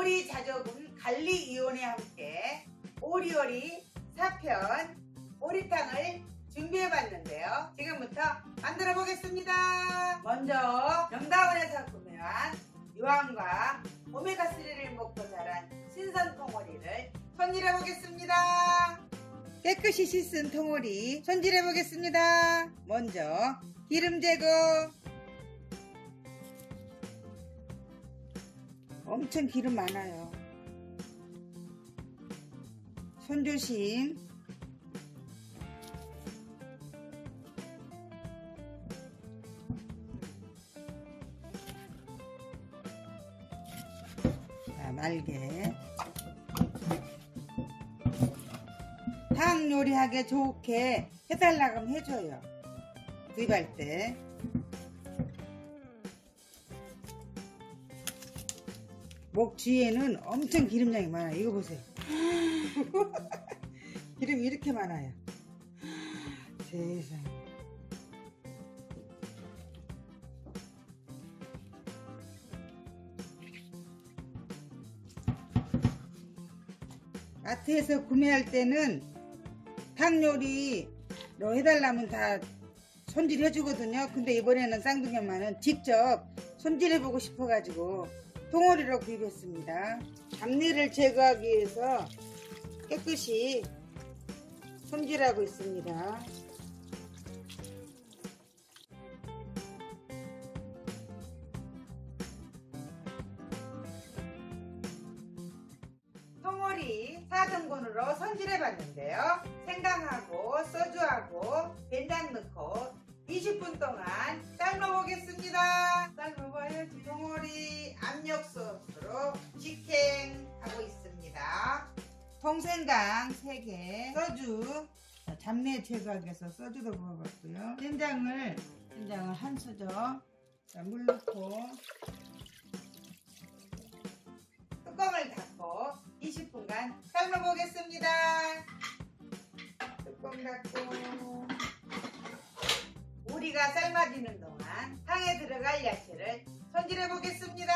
오리 자조금 이온에 함께 오리오리 사편 오리탕을 준비해봤는데요. 지금부터 만들어 보겠습니다. 먼저 명다원에서 구매한 유황과 오메가3를 먹고 자란 신선 통오리를 손질해 보겠습니다. 깨끗이 씻은 통오리 손질해 보겠습니다. 먼저 기름 제거 엄청 기름 많아요. 손 조심. 자, 날개. 탕 요리하게 좋게 해달라고 하면 해줘요. 구입할 때. 목 뒤에는 엄청 기름량이 많아요. 이거 보세요. 기름이 이렇게 많아요. 세상에. 마트에서 구매할 때는 탕 요리로 해달라면 다 손질해 주거든요. 근데 이번에는 쌍둥이 엄마는 직접 손질해 보고 싶어 가지고 통오리로 구입했습니다. 잡내를 제거하기 위해서 깨끗이 손질하고 있습니다. 통오리 4등분으로 손질해 봤는데요. 생강하고 소주하고 된장 넣고 20분 동안 삶아보겠습니다. 삶아봐야지. 통오리 압력솥으로 직행하고 있습니다. 통생강 3개, 소주, 자, 잡내 제거하기 위해서 소주도 부어봤고요. 된장을, 된장을 한 수저, 자, 물 넣고, 뚜껑을 닫고 20분간 삶아보겠습니다. 뚜껑 닫고 우리가 삶아지는 동안 탕에 들어갈 야채를 손질해 보겠습니다.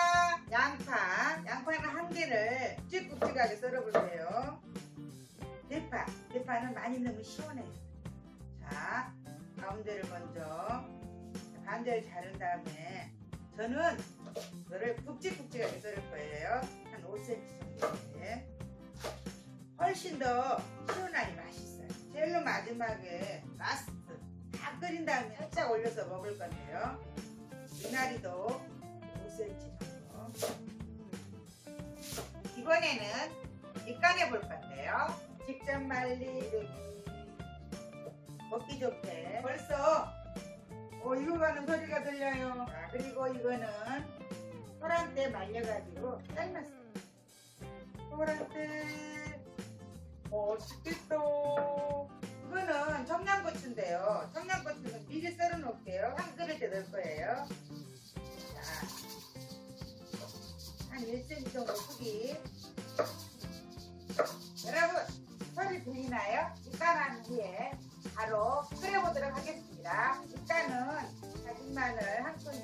양파, 양파는 한 개를 굵직굵직하게 썰어볼게요. 대파, 대파는 많이 넣으면 시원해요. 자, 가운데를 먼저 반대를 자른 다음에 저는 이거를 굵직굵직하게 썰을 거예요. 한 5cm 정도에. 훨씬 더 시원하니 맛있어요. 제일 마지막에 라스트 다 끓인 다음에 살짝 올려서 먹을 건데요. 미나리도 5cm 정도. 이번에는 밑간해 볼 건데요. 직접 말리르기 먹기 좋게 벌써 어, 익어가는 소리가 들려요. 자, 그리고 이거는 소란 때 말려가지고 삶았어요. 소란 때 맛있겠다. 그릇에 넣을 거예요. 자, 한 1cm 정도 크기. 여러분, 소리 들리나요? 입간한 후에 바로 끓여보도록 하겠습니다. 일단은 다진 마늘 한 큰술,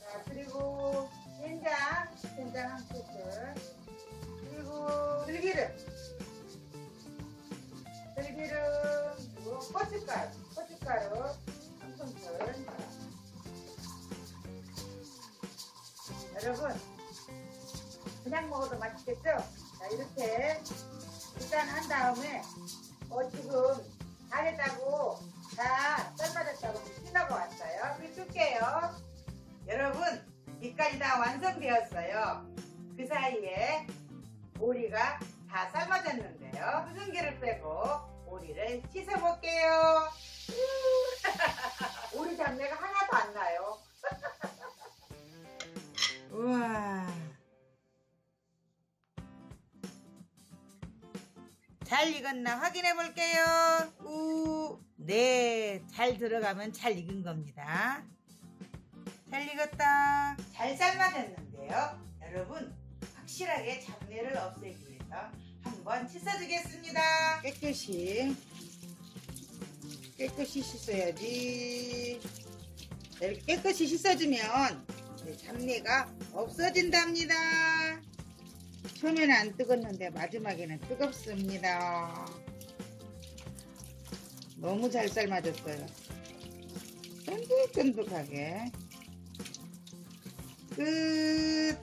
자, 그리고 된장, 된장 한 큰술, 그리고 들기름, 들기름, 그리고 고춧가루 그냥 먹어도 맛있겠죠? 자, 이렇게 일단 한 다음에 어, 지금 다 됐다고 잘 익었나 확인해 볼게요. 우, 네, 잘 들어가면 잘 익은 겁니다. 잘 익었다. 잘 삶아졌는데요. 여러분, 확실하게 잡내를 없애기 위해서 한번 씻어주겠습니다. 깨끗이, 깨끗이 씻어야지. 이렇게 깨끗이 씻어주면 잡내가 없어진답니다. 처음에는 안 뜨겁는데 마지막에는 뜨겁습니다. 너무 잘 삶아졌어요. 쫀득쫀득하게. 끝.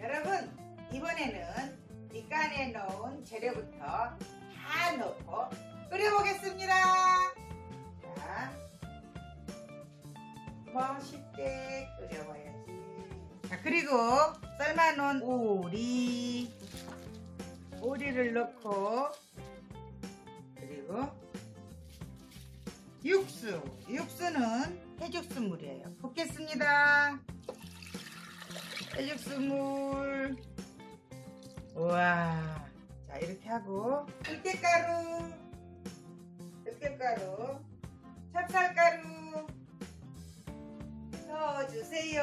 여러분, 이번에는 밑간에 넣은 재료부터 다 넣고 끓여보겠습니다. 자, 멋있게 끓여봐야지. 자, 그리고 삶아놓은 오리. 오리를 넣고, 그리고 육수. 육수는 해죽수물이에요. 붓겠습니다. 해죽수물. 우와. 자, 이렇게 하고, 들깨가루. 들깨가루. 찹쌀가루. 저어주세요.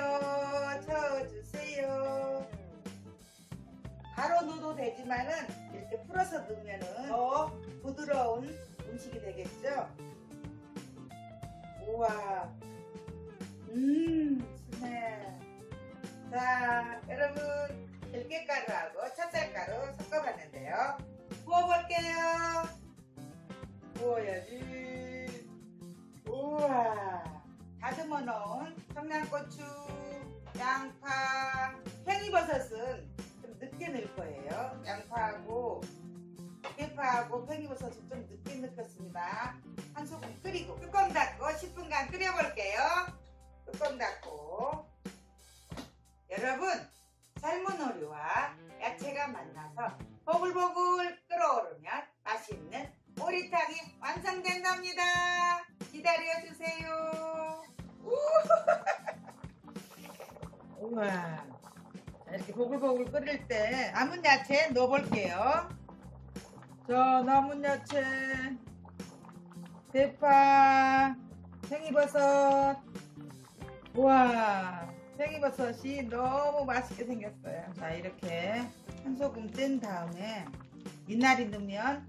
저어주세요. 바로 넣어도 되지만은 이렇게 풀어서 넣으면은 더 부드러운 음식이 되겠죠? 우와. 음, 스멜. 자, 여러분, 들깨가루하고 찹쌀가루 섞어봤는데요. 부어볼게요. 부어야지. 우와. 다듬어 놓은 청양고추, 양파, 팽이버섯은 끓여볼게요. 뚜껑 닫고 여러분 삶은 오리와 야채가 만나서 보글보글 끓어오르면 맛있는 오리탕이 완성된답니다. 기다려주세요. 우와. 자, 이렇게 보글보글 끓일 때 남은 야채 넣어볼게요. 자, 남은 야채, 대파, 팽이버섯. 우와, 팽이버섯이 너무 맛있게 생겼어요. 자, 이렇게 한 소금 뗀 다음에 미나리 넣으면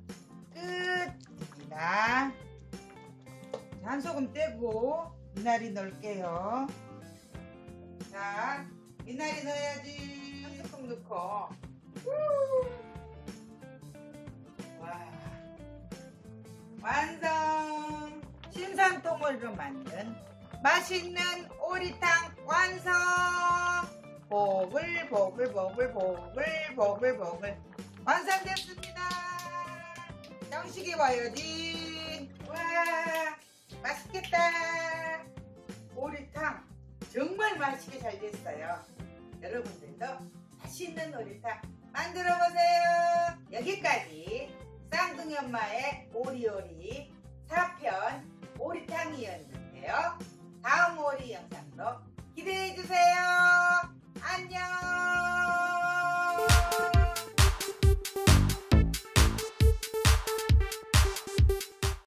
끝입니다. 자, 한 소금 떼고 미나리 넣을게요. 자, 미나리 넣어야지. 한 스푼 넣고. 우! 와. 완성! 신선통으로 만든 맛있는 오리탕 완성! 보글 보글 보글 보글 보글 보글 완성됐습니다. 정식이 와야지. 와, 맛있겠다. 오리탕 정말 맛있게 잘 됐어요. 여러분들도 맛있는 오리탕 만들어 보세요. 여기까지 쌍둥이 엄마의 오리오리 오리탕이었는데요. 다음 오리 영상으로 기대해주세요. 안녕!